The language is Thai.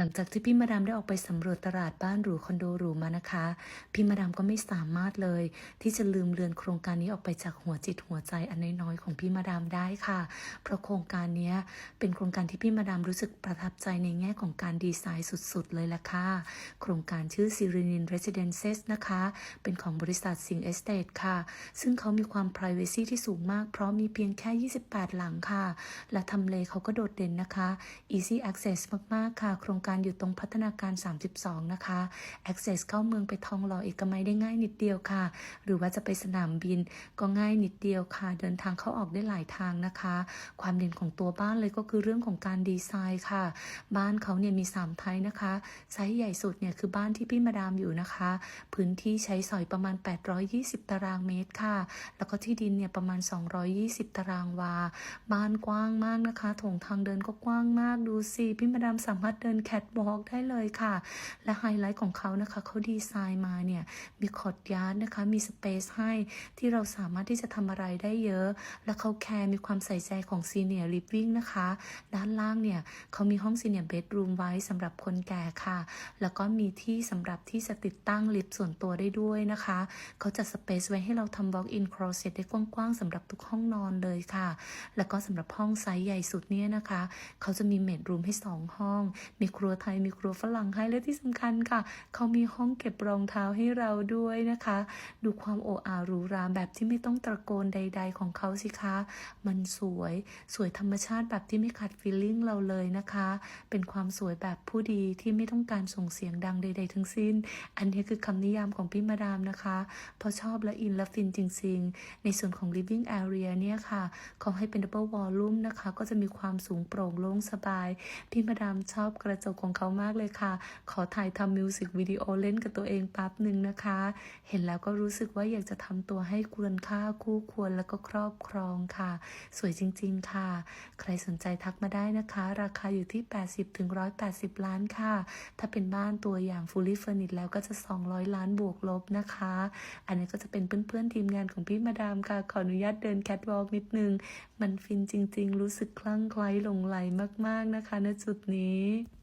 หลังจากที่พี่มาดามได้ออกไปสำรวจตลาดบ้านหรูคอนโดหรูมานะคะ พี่มาดามก็ไม่สามารถเลย ที่จะลืมเลือนโครงการนี้ออกไปจากหัวจิตหัวใจอันน้อยๆของพี่มาดามได้ค่ะ เพราะโครงการนี้เป็นโครงการที่พี่มาดามรู้สึกประทับใจในแง่ของการดีไซน์สุดๆ เลยล่ะค่ะ โครงการชื่อ s i r e n i n Residences นะคะ เป็นของบริษัทสิงเอสเตทค่ะ ซึ่งเขามีความ p r i เวซีที่สูงมาก เพราะมีเพียงแค่ 28 หลังค่ะ และทำเลเขาก็โดดเด่นนะคะ Easy Access มากๆค่ะ โครงการอยู่ตรงพัฒนาการ 32 นะคะ Access เข้าเมืองไปทองหล่อเอกมัยได้ง่ายนิดเดียวค่ะ หรือว่าจะไปสนามบินก็ง่ายนิดเดียวค่ะ เดินทางเข้าออกได้หลายทางนะคะ ความเด่นของตัวบ้านเลยก็คือเรื่องของการดีไซน์ค่ะ บ้านเขาเนี่ยมี 3 ไทยนะคะไซส์ใหญ่สุดเนี่ยคือบ้านที่พี่มาดามอยู่นะคะ พื้นที่ใช้สอยประมาณ 820 ตารางเมตรค่ะ แล้วก็ที่ดินเนี่ยประมาณ 220 ตารางวา บ้านกว้างมากนะคะโถงทางเดินก็กว้างมากดูสิพี่มาดามสามารถเดินแคทวอล์กได้เลยค่ะ และไฮไลท์ของเขานะคะเขาดีไซน์มาเนี่ย มีคอร์ดยาร์ดนะคะ มีสเปซให้ที่เราสามารถที่จะทำอะไรได้เยอะ และเขาแคร์มีความใส่ใจของซีเนียร์ลิฟวิ่งนะคะ ด้านล่างเนี่ยเขามีห้องซีเนียร์เบดรูมไว้สำหรับคนแก่ค่ะ แล้วก็มีที่สำหรับที่จะติดตั้งลิฟต์ส่วนตัวได้ด้วยนะคะเขาจัดสเปซไว้ให้เราทำ walk in closet ได้กว้างๆสำหรับทุกห้องนอนเลยค่ะ แล้วก็สำหรับห้องไซส์ใหญ่สุดเนี่ยนะคะ เขาจะมีเมดรูมให้ 2 ห้อง มีครัวไทยมีครัวฝรั่งให้และที่สำคัญค่ะ เขามีห้องเก็บรองเท้าให้เราด้วยนะคะ ดูความโออาหรูหราแบบที่ไม่ต้องตะโกนใด ๆ ของเขาสิคะ มันสวยสวยธรรมชาติแบบที่ไม่ขัดฟีลลิ่งเราเลยนะคะ เป็นความสวยแบบผู้ดีที่ไม่ต้องการส่งเสียงดังใด ๆ ทั้งสิ้น อันนี้คือคำนิยามของพี่มาดามนะคะ เพราะชอบและอินและฟินจริง ๆ ในส่วนของ living area เนี่ยค่ะเขาให้เป็น double volume นะคะ ก็จะมีความสูงโปร่งโล่งสบาย พี่มาดามชอบกระจกของเขามากเลยค่ะ ขอถ่ายทำมิวสิกวิดีโอเล่นกับตัวเองแป๊บหนึ่งนะคะ เห็นแล้วก็รู้สึกว่าอยากจะทำตัวให้ควรค่าคู่ควรแล้วก็ครอบครองค่ะ สวยจริง ๆ ค่ะ ใครสนใจทักมาได้นะคะ ราคาอยู่ที่ 80ถึง180 ล้านค่ะ ถ้าเป็นบ้านตัวอย่าง fully furnished แล้วก็จะ 200 ล้านบวกลบนะคะ อันนี้ก็จะเป็นเพื่อนๆทีมงานของพี่มาดามค่ะ ขออนุญาตเดินแคทวอล์กนิดนึง มันฟินจริง ๆ รู้สึกคลั่งไคล้หลงไหลมากๆนะคะณจุดนี้